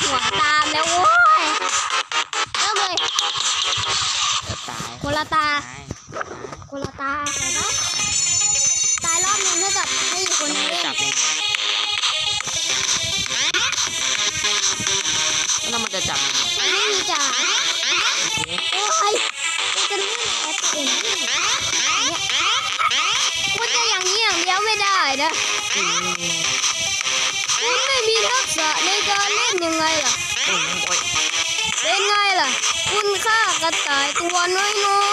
หัวตามแล้วโว้ ต่าย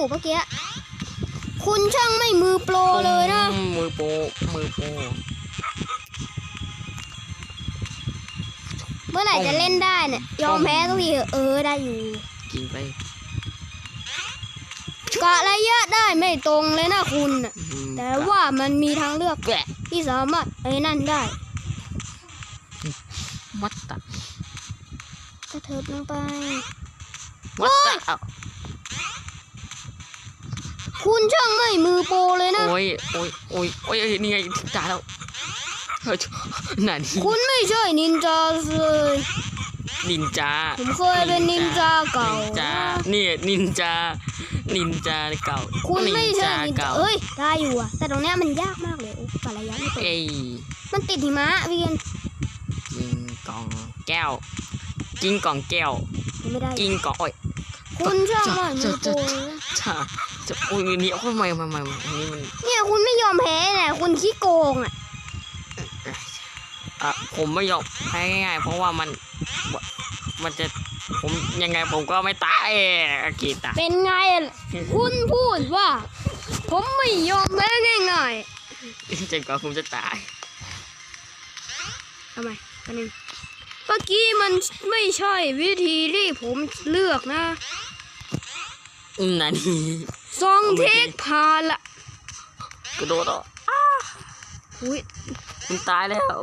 อยู่ได้อยู่เมื่อกี้ คุณช่างไม่มือโปรเลยนะ มือโปรมือโปรเมื่อไหร่จะเล่นได้เนี่ยยอมแพ้สักทีเถอะเออได้อยู่กินไปกะระยะได้ไม่ตรงเลยนะคุณน่ะอืมแต่ว่ามันมีทางเลือกแหวะที่สามารถไอ้นั่นได้วัดตะกระเถิบลงไปวัดตะเอา คุณช่างไม่มือโปรเลยนะ โอ้ยโอ้ยโอ้ยโอ้ยเอ้ยนี่ไงจ่าแล้วเฮ้ยนั่นคุณไม่ใช่นินจาเลยนินจา ผมเคยเป็นนินจาเก่านินจานี่นินจา นินจาเก่า คุณไม่ใช่นินจาเก่าเอ้ย ได้อยู่อะแต่ตรงเนี้ยมันยากมากเลยโอ้กะระยะไม่ตรงเอ้ยมันติดหิมะพี่เกนกิงกองแก้ว กิงกองแก้วไม่ได้กิงกองโอ้ยคุณช่างไม่มือโปรเลยนะจ้า จะโอ้ยนี่โอ้ยไม่ไม่ไม่ไม่นี่มันเนี่ยคุณไม่ยอมแพ้เนี่ยคุณขี้โกงอะอะผมไม่ยอมแพ้ง่ายๆเพราะว่ามัน มันจะผมยังไงผมก็ไม่ตายโอเคตายเป็นไงล่ะคุณพูดว่า ผมไม่ยอมแพ้ง่ายจนกว่าผมจะตายๆทำไมกันนึงเมื่อกี้มันไม่ใช่วิธีที่ผมเลือกนะอืมนั่นนี่ ซองเทคพาละกระโดดอะอุ้ยคุณตายแล้ว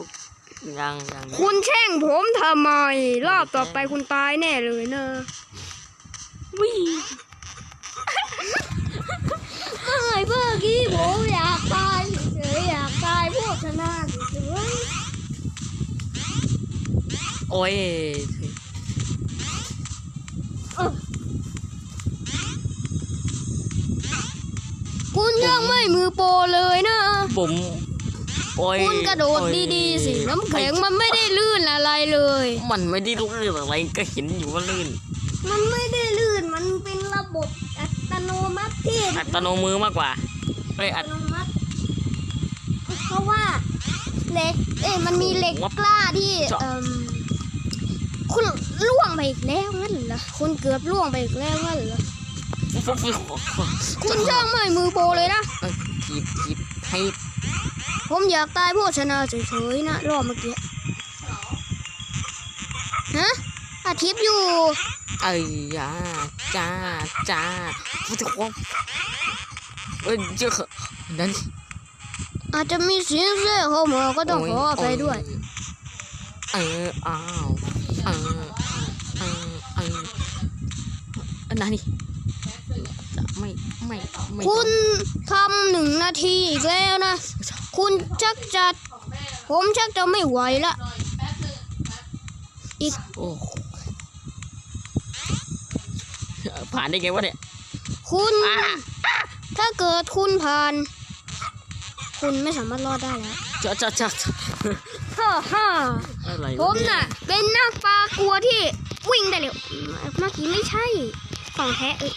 ยังยังคุณแช่งผมทำไม รอบต่อไปคุณตายแน่เลยนะวิ่งเมื่อเมื่อกี้ผมอยากตายเฉยๆอยากตายพวกชนะเฉยโอ้ย คุณช่างไม่มือโปรเลยนะ ผมโอ้ยคุณกระโดดโอ้ยดีๆสิ น้ำแข็งมันไม่ได้ลื่นอะไรเลย มันไม่ได้ลื่นอะไรก็เห็นอยู่ว่าลื่น มันไม่ได้ลื่นมันเป็นระบบอัตโนมัติที่อัตโนมือมากกว่าเอ้ยอัอัตตโนมัติเพราะว่าเหล็กเอ้ยมันมีเหล็กกล้าที่เอ่มคุณล่วงไปอีกแล้วงั้นเหรอคุณเกือบล่วงไปอีกแล้วงั้นเหรอ คุณช่างไม่มือโปรเลยนะทีบทีบให้ผมอยากตายพวกชนะเฉยๆนะ รอบเมื่อกี้ ฮะอาทิตย์อยู่ เอ้ยยาจ้าจ้าพูดถึงว่าเอ้ยเจ้านั่นอาจจะมีเสียงเสียเข้ามาก็ต้องขออภัยด้วย เอออ้าวเออเออเออเออนั่นนี่จะ ไม่ไม่ไม่คุณทำหนึ่งนาทีอีกแล้วนะ คุณชักจะผมชักจะไม่ไหวละอีกโอ้โหผ่านได้ไงวะเนี่ย คุณอ่าถ้าเกิดคุณผ่าน คุณไม่สามารถรอดได้แล้วจะจะจะฮ่าฮ่าอะไรวผมน่ะ เป็นนักปลากลัวที่วิ่งได้เร็วเมื่อกี้ไม่ใช่ของแท้เอ้ยไม่ใ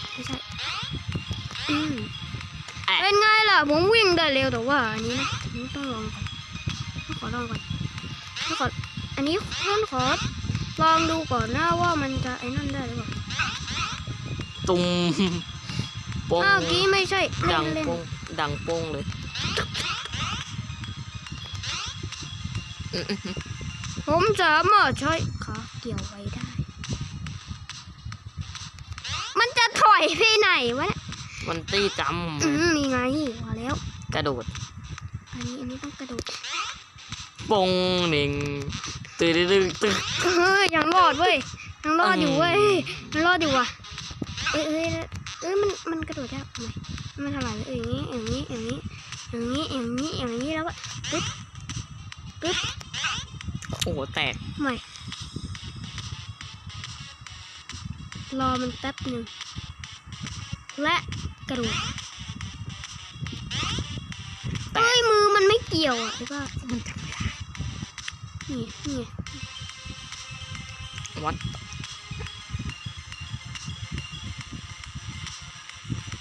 ช่อืมอะ เป็นไงล่ะ ผมวิ่งได้เร็วแต่ว่า อันนี้นะอันนี้ต้องลองก่อนต้องขอลองก่อนต้องขออันนี้ต้องขอลองดูก่อนนะว่ามันจะไอ้นั่นได้หรือเปล่าตุ้มโป้งอ้าวเมื่อกี้ไม่ใช่เล่ดันงเล่นโป้งดังโป้งเลยอืมอืมผมสามารถใช้ขาเกี่ยวไว้ได้ไปไหนวะเนี่ย มันตี้จอืมนี่ไงมาแล้วำกระโดดอันนี้อันนี้ต้องกระโดดปงหนึ่งตื่นตึ๊ดตึ๊ดเฮ้ยยังรอดเว้ยยังรอดอยู่เว้ยยังรอดอยู่ว่ะเอ้ยเอ้ยเอ้ยมันมันกระโดดได้ทำไมมันทำไมเอ้ยอย่างนี้อย่างนี้อย่างนี้อย่างนี้อย่างนี้อย่างนี้แล้วก็ปึ๊บปึ๊บโอ้โหแตกใหม่รอมันแป๊บหนึ่งและ กระโดดเอ้ยมือมันไม่เกี่ยวอะใช่ป่ะมันจำไม่ได้นี่นี่วัด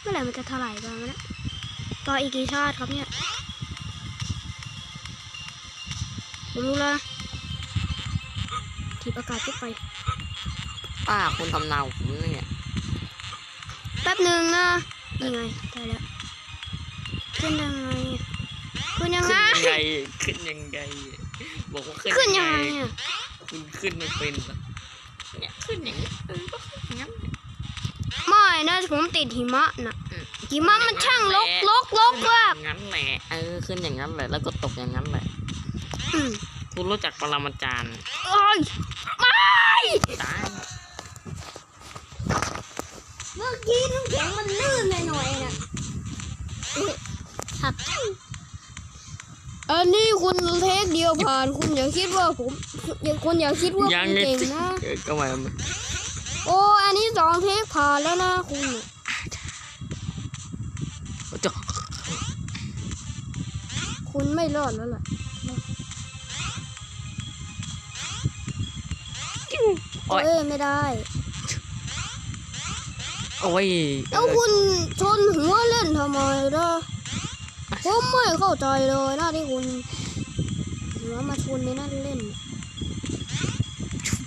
เมื่อไหร่มันจะถลายบ้างวะเนะต่ออีกกี่ชาติครับเนี่ยผมรู้แล้วนะถีบอากาศขึ้นไป ป้าคุณทำเนาผมเนี่ยแป๊บหนึ่งนะ นี่ไงได้แล้วขึ้นยังไงอะขึ้นยังไง ขึ้นยังไงขึ้นยังไงบอกว่าขึ้นขึ้นยังไงอะคุณขึ้นไม่เป็นเหรอเนี่ยขึ้นอย่างนี้เออก็ขึ้นอย่างนั้นไม่นะผมติดหิมะน่ะอืมหิมะมันช่างลกลกลกขึ้นว่าอย่างนั้นแหละเออขึ้นอย่างนั้นแหละแล้วก็ตกอย่างนั้นแหละอืมคุณรู้จักปรมาจารย์โอ้ยไม่ตายเมื่อกี้น้ำแข็งมันลื่นหน่อยๆน่ะหักอันนี้คุณเทคเดียวผ่านคุณอย่าคิดว่าผมอย่าคุณอย่าคิดว่ายังคุณไงเก่งสินะเออก็มาโอ้อันนี้สองเทคผ่านแล้วนะคุณน่ะจะคุณไม่รอดแล้วล่ะโอ้ยเอ้ยไม่ได้ โอ้ยแล้วคุณชนหัวเล่นทำไมล่ะผมไม่เข้าใจเลยนะที่คุณหัวมาชนในนั่นเล่น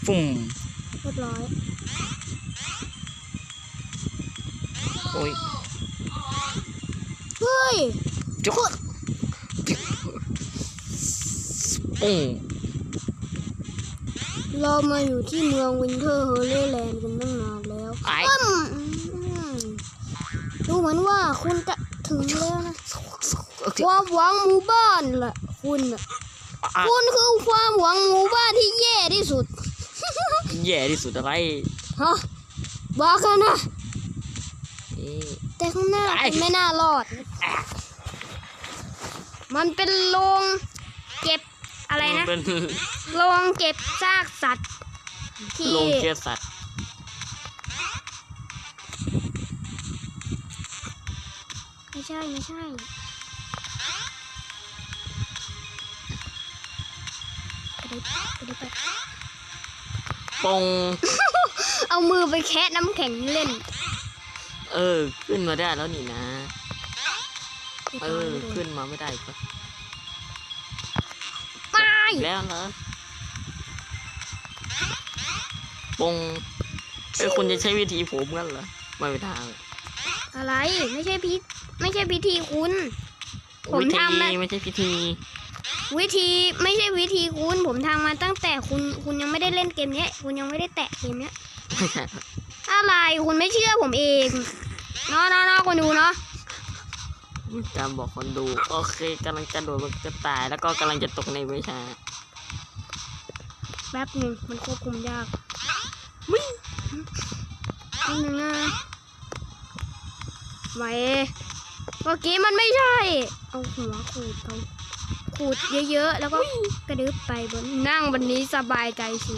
ปุ่มเรียบร้อยโอ้ยเฮ้ยจุกปุ่มเรามาอยู่ที่เมืองวินเทอร์เฮอร์เลแลนด์กันตั้งนานแล้วไอ้อืมอืม ดูเหมือนว่าคุณจะถึงแล้วนะความหวังหมู่บ้านแหละคุณน่ะอะคุณคือความหวังหมู่บ้านที่แย่ที่สุด แย่ที่สุดอะไรฮะบอกกันนะนี่แต่ข้างหน้าไอ้คุณไม่น่ารอด มันเป็นโรงเก็บอะไรนะเป็นโรงเก็บซากสัตว์ที่โรงเกลียสัตว์ ใช่ไม่ใช่กระดิบกระดิบไปปงเอามือไปแคะน้ำแข็งเล่น เออ ขึ้นมาได้แล้วนี่นะไม่เอตายอไม่โดนขึ้นมาไม่ได้ก็ตายแล้วเหรอปงเอ้ยคุณจะใช้วิธีผมกันเหรอไม่ไปทาง อะไรไม่ใช่พิไม่ใช่พิธีคุณ ผมวิธีทำนะไม่ใช่พิธี วิธีไม่ใช่วิธีคุณ ผมทำมาตั้งแต่คุณคุณยังไม่ได้เล่นเกมเนี้ย คุณยังไม่ได้แตะเกมเนี้ยไม่ใช่อะไรคุณไม่เชื่อผมเองเนาะเนาะเนาะคนดูเนาะจำบอกคนดูโอเคกำลังจะโดดมันจะตายแล้วก็กำลังจะตกในวิชาแป๊บหนึ่งมันควบคุมยากวิ่งแป๊บหนึงนะ ไหวเมื่อกี้มันไม่ใช่ เอาหัวขูดเอาขูดเยอะๆ แล้วก็กระดึบไปบนนั่งบนนี้สบายใจสิ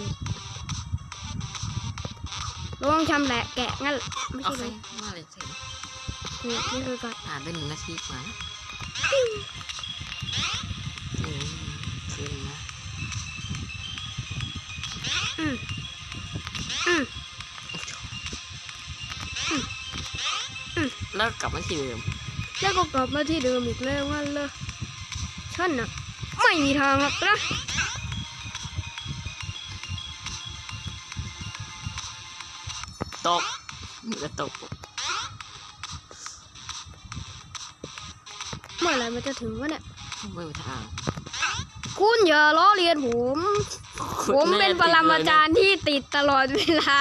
ลองชำแหละแกะงั้นไม่โอใช่เคเลยมาเลยสินี่นี่คือการผ่านไปหนึ่งนาทีกว่าอืมขึ้นนะอืมอืม แล้วกลับมาที่เดิมแล้วก็กลับมาที่เดิมอีกแล้วงั้นเลยฉันน่ะไม่มีทางหรอกนะตกมันจะตกเมื่อไหร่มันจะถึงวะเนี่ยไม่ไปทาง คุณอย่าล้อเลียนผมคผมเป็นปรมาจารย์ที่ติดตลอดเวลา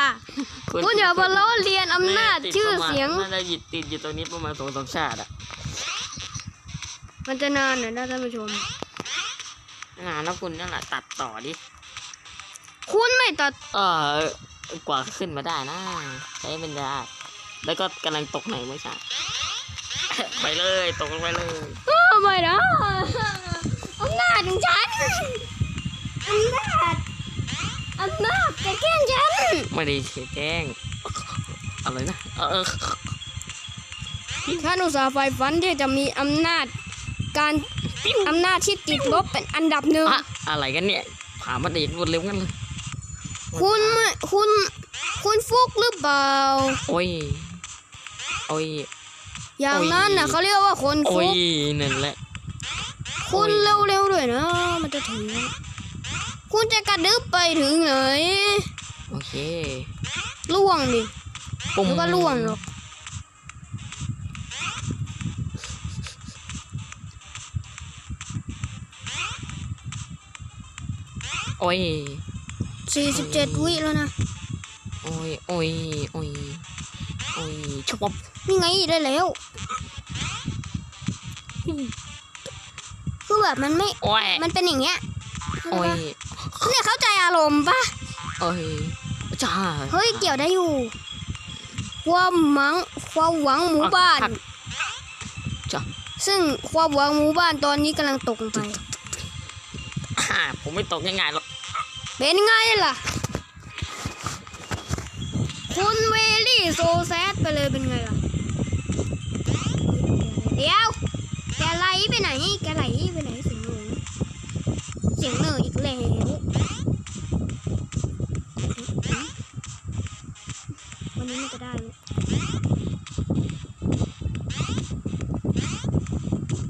คุณอย่ามาล้อเลียนอำนาจชื่อเสียงน่าจะหยิดติดอยู่ตรงนี้ประมาณสองสามชาติอะมันจะนานหน่อยนะท่านผู้ชมงานแล้วคุณนั่นแหละตัดต่อดิ คุณไม่ตัด เออกว่าขึ้นมาได้นะใช้เป็นได้แล้วก็กำลังตกไหนไม่ใช่ไปเลย ตกลงไปเลยเออไม่นะ ไม่ได้เสียแกล้งอะไรนะเออเออฉันอุตส่าห์ใฝ่ฝันที่จะมีอำนาจ การอำนาจที่ติดลบเป็นอันดับหนึ่งอะอะไรกันเนี่ยผ่ามาเด็กรวดเร็วกันเลยคุณไม่คุณคุณฟุกหรือเปล่า โอ้ย โอ้ย อย่างนั้นน่ะโอ้ยเขาเรียกว่าคนโอ้ฟุยกนั่นแหละ คุณเร็วๆด้วยนะ มันจะถึงแล้วคุณจะกระดึบไปถึงไหนโอ เคล่วงดิปุ่มแล้วก็ล่วงหรอกโอ้ย47วิแล้วนะ โอ้ยโอ้ยโอ้ยโอ้ยชบนี่ไงได้แล้ว คือแบบมันไม่โอ้ยมันเป็นอย่างเงี้ย โอ้ยเนี่ยเข้าใจอารมณ์ปะโอ้ย จ้าเฮ้ยเกี่ยวได้อยู่ความหวังความหวังหมู่บ้านจ้าซึ่งความหวังหมู่บ้านตอนนี้กำลังตกลงไปอ่าผมไม่ตกง่ายๆหรอกเป็นไงล่ะ คุณเวลี่โซแซดไปเลยเป็นไงล่ะ เดี๋ยว แกไหลไปไหน แกไหลไปไหนเสียงหนูเสียงเหนืออีกแล้ววันนี้มันจะได้ไหม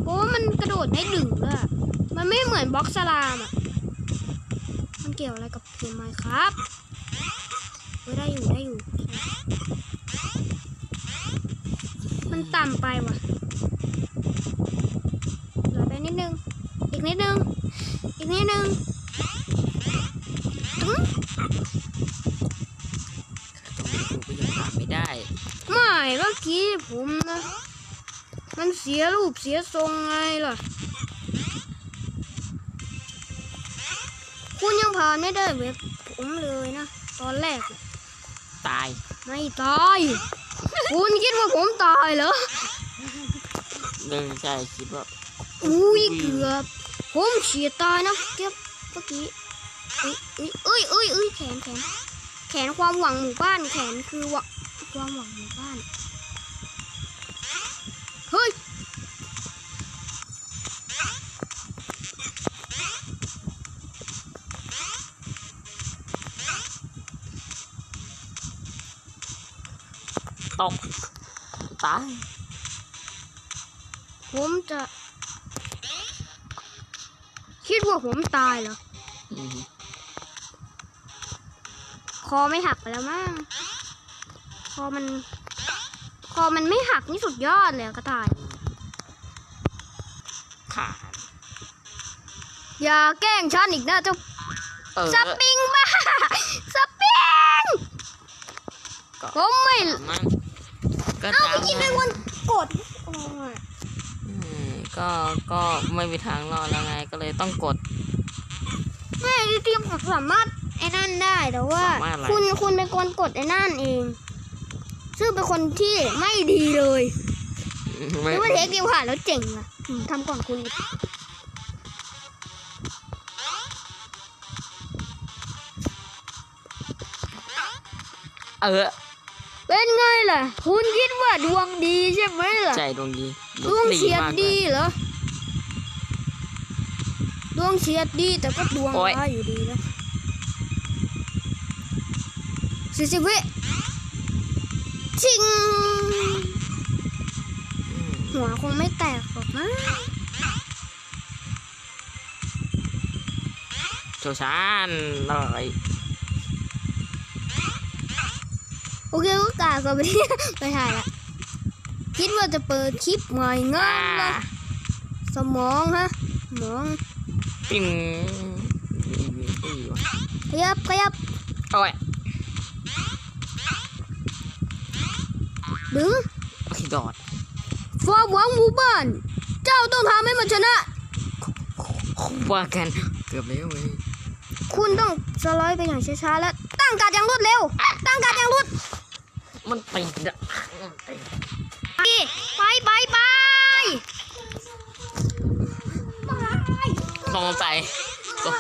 โอ้มันกระโดดได้ดึงเลยอะมันไม่เหมือน บล็อกสลามอะ มันเกี่ยวอะไรกับเกมไมครับเฮ้ยได้อยู่ได้อยู่ มันต่ำไปว่ะเหลือไปนิดนึง อีกนิดนึง อีกนิดนึงตึ้งตรงนี้กูก็ยังผ่านไม่ได้ ไม่เมื่อกี้ผมนะ มันเสียรูปเสียทรงไงล่ะ คุณยังผ่านไม่ได้เว็บผมเลยนะ ตอนแรกน่ะตาย ไม่ตาย คุณคิดว่าผมตายเหรอเรื่องใช่คิดว่าอุ้ยเกือบ ผมเฉียดตายนะเก็บเมื่อกี้อุ้ยอุ้ยอุ้ยอุ้ยแขนแขนแขนความหวังหมู่บ้าน แขนคือหวังความหวังหมู่บ้าน ตกตายผมจะ คิดว่าผมตายเหรออืมคอไม่หักไปแล้วมั้งคอมันคอมันไม่หักนี่สุดยอดเลยอะกระต่ายขาดอย่าแกล้งฉันอีกนะเจ้าเออสปริงบ้าสปริงก็ผมไม่มัน ก็เอ้าตามเมื่อกี้เป็นคนกดโอ้ยอืมก็ก็ไม่มีทางรอดแล้วไงก็เลยต้องกดแม่ที่เตรียมกับสามารถไอ้นั่นได้แต่ว่า สามารถอะไร คุณคุณเป็นคนกดไอ้นั่นเอง ซึ่งเป็นคนที่ไม่ดีเลยหไม่รือว่าเทคเดียวผ่านแล้วเจ๋งอะอืมทำก่อนคุณอีกเออ เป็นไงล่ะ คุณคิดว่าดวงดีใช่ไหมล่ะใจดวงดีดวงเฉียดมากลดีเหรอ ดวงเฉียดดีแต่ก็ดวงโอ๊ยร้ายอยู่ดีนะสี่สิบวิชิงอืมหัวคงไม่แตกหรอกมั้งโชว์ชานเลย โอเคก็กล่าวกับไปที่ไปถ่ายละคิดว่าจะเปิดคลิปใหม่งั้อ่านละสมองฮะสมองปิ้งอุ้ยวะคยับขยับโอ้ยดึงโอ้ยดอดความหวังหมู่บ้าน เจ้าต้องทำให้มันชนะว่ากันเกือบแล้วเว้ยคุณต้องสไลด์ไปอย่างช้าๆและตั้งการดอย่างรวดเร็ว ตั้งการดอย่างรวด มันติดอะมันติดไปไปไปสงสัยสง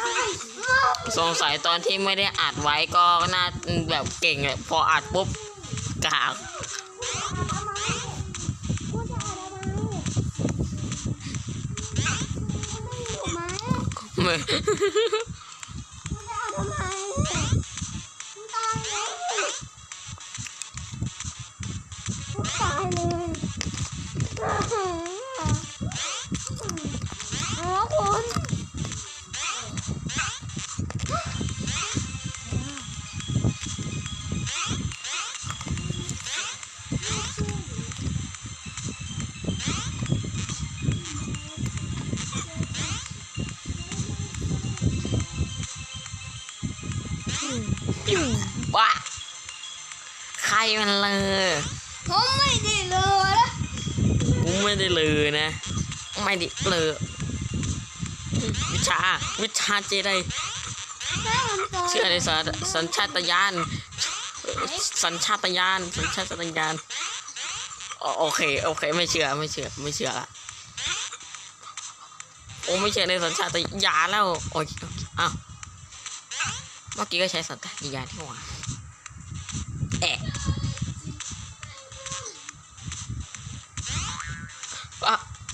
สงสัยตอนที่ไม่ได้อัดไว้ก็น่าแบบเก่งเลยพออัดปุ๊บกากไม่ ไม่ได้เลยนะ ไม่ได้เลยวิชา วิชาเจไดเชื่อในสัญสัญชาตญาณสัญชาตญาณสัญชาตญาณอ๋อโอเค โอเค ไม่เชื่อ ไม่เชื่อ ไม่เชื่อละโอ้ไม่เชื่อในสัญชาตญาณแล้ว โอ้ยอ้าว เมื่อกี้ก็ใช้สัญชาตญาณที่หว่า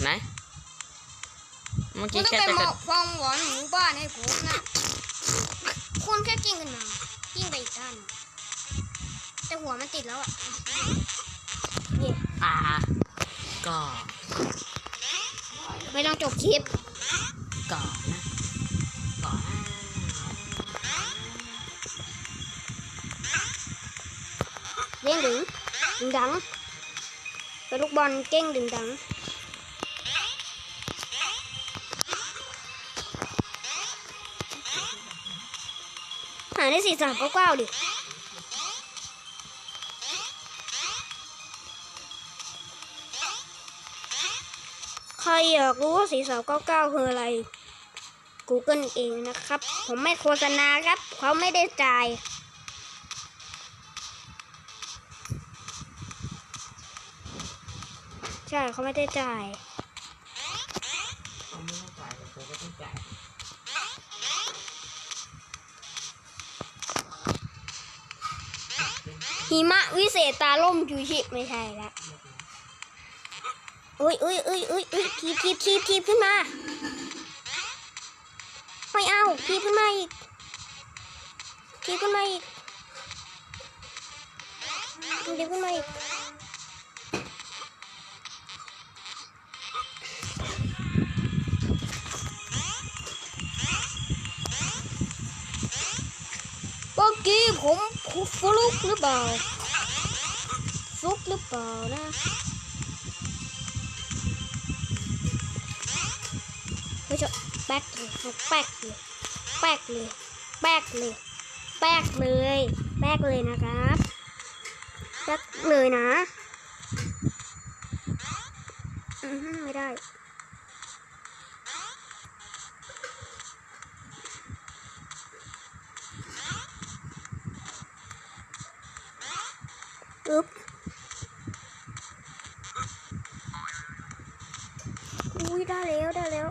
ไหน เมื่อคุกี้ณต้องแค่ไปจะมกระอบความหวังหมู่บ้านให้ผมนะคุณแค่กิ้งขึ้นมากิ้งไปอีกด้านแต่หัวมันติดแล้วอะนี่อ่าก็ไม่ต้องจบคลิปก่อนนะก่อนนะเด้งดึงดึงดังเป็นลูกบอลเก้งดึงดัง หาได้สี่สามเก้าเก้าดิใครอยากรู้ว่าสีสามเก้าเก้าคืออะไร Google เองนะครับ ผมไม่โฆษณาครับ เขาไม่ได้จ่ายใช่เขาไม่ได้จ่าย หิมะวิเศษตาล่มจูชิไม่ใช่ละอุ้ยอุ้ยอุ้ยอุ้ยอุ้ยทีบทีบทีบทีบขึ้นมา ไม่เอาทีบขึ้นมาอีกทีบขึ้นมาอีกทีบขึ้นมาอีกเมื่อกี้ผม ฟลุกหรือเปล่าฟุกหรือเปล่านะไม่ใช่แป๊กเลยแป๊กเลยแป๊กเลยแป๊กเลยแป๊กเลยแป๊กเลยนะครับแป๊กเลยนะ อือหือไม่ได้ อึ๊บอุ้ยได้แล้วได้แล้ว